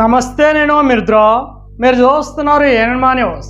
నమస్తే నేను మిత్రో మీరు చూస్తున్నారు ఏనమా న్యూస్.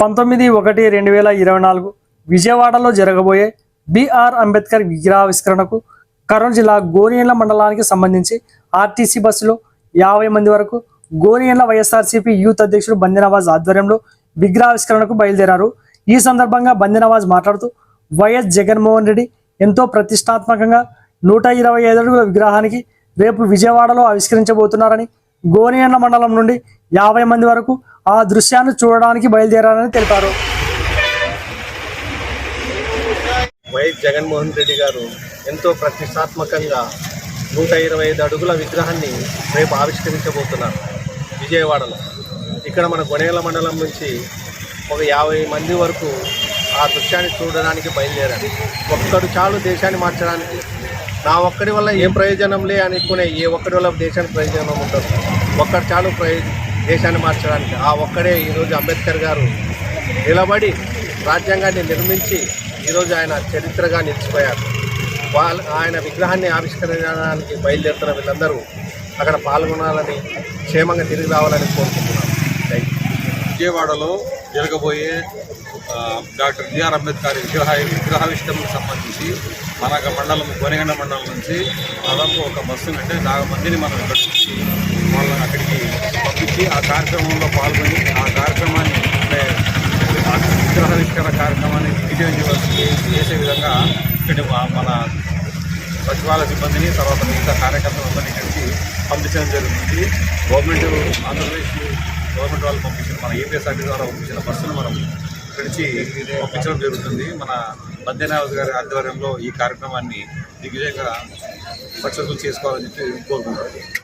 పంతొమ్మిది ఒకటి రెండు వేల ఇరవై నాలుగు విజయవాడలో జరగబోయే బిఆర్ అంబేద్కర్ విగ్రహావిష్కరణకు కర్నూలు జిల్లా గోనియంల మండలానికి సంబంధించి ఆర్టీసీ బస్సులో యాభై మంది వరకు గోనియంల వైఎస్ఆర్సీపీ యూత్ అధ్యక్షుడు బందినవాజ్ ఆధ్వర్యంలో విగ్రహావిష్కరణకు బయలుదేరారు. ఈ సందర్భంగా బందినవాజ్ మాట్లాడుతూ వైఎస్ జగన్మోహన్ రెడ్డి ఎంతో ప్రతిష్టాత్మకంగా నూట ఇరవై ఐదు అడుగుల విగ్రహానికి రేపు విజయవాడలో ఆవిష్కరించబోతున్నారని గోనియన్న మండలం నుండి యాభై మంది వరకు ఆ దృశ్యాన్ని చూడడానికి బయలుదేరారని తెలిపారు. వైఎస్ జగన్మోహన్ రెడ్డి గారు ఎంతో ప్రతిష్టాత్మకంగా నూట ఇరవై ఐదు అడుగుల విగ్రహాన్ని రేపు ఆవిష్కరించబోతున్నారు విజయవాడలో. ఇక్కడ మన గొనేల మండలం నుంచి ఒక యాభై మంది వరకు ఆ దృశ్యాన్ని చూడడానికి బయలుదేరారు. ఒక్కడు చాలు దేశాన్ని మార్చడానికి. నా ఒక్కడి వల్ల ఏం ప్రయోజనం లే అనుకునే ఏ ఒక్కడి వల్ల దేశానికి ప్రయోజనం ఉంటుంది ఒక్కడు చాలు దేశాన్ని మార్చడానికి. ఆ ఒక్కడే ఈరోజు అంబేద్కర్ గారు నిలబడి రాజ్యాంగాన్ని నిర్మించి ఈరోజు ఆయన చరిత్రగా నిలిచిపోయారు. వాళ్ళ ఆయన విగ్రహాన్ని ఆవిష్కరించడానికి బయలుదేరుతున్న వీళ్ళందరూ అక్కడ పాల్గొనాలని క్షేమంగా తిరిగి రావాలని కోరుకుంటున్నాను. విజయవాడలో జరగబోయే డాక్టర్ బిఆర్ అంబేద్కర్ విగ్రహ విగ్రహావిష్కరణకు సంబంధించి మన మండలం గోనెగండ మండలం నుంచి దాదాపు ఒక బస్సు అంటే నాలుగు మందిని మనం ఇక్కడ నుంచి వాళ్ళని అక్కడికి పంపించి ఆ కార్యక్రమంలో పాల్గొని ఆ కార్యక్రమాన్ని అంటే కార్యక్రమాన్ని విజయం చేసే- చేసే విధంగా ఇక్కడ మన సచివాలయ సిబ్బందిని తర్వాత మిగతా కార్యకర్తలందరినీ ఇక్కడికి పంపించడం జరుగుతుంది గవర్నమెంట్ ఆంధ్రప్రదేశ్ గవర్నమెంట్ వాళ్ళు పంపించిన మన ఏపీఎస్ఆర్టీ ద్వారా పంపించిన బస్సును మనం పిలిచి పంపించడం జరుగుతుంది. మన మధ్యనాథ్ గారి ఆధ్వర్యంలో ఈ కార్యక్రమాన్ని దిగ్విజయంగా సక్సెస్ఫుల్ చేసుకోవాలని చెప్పి కోరుకుంటున్నాను.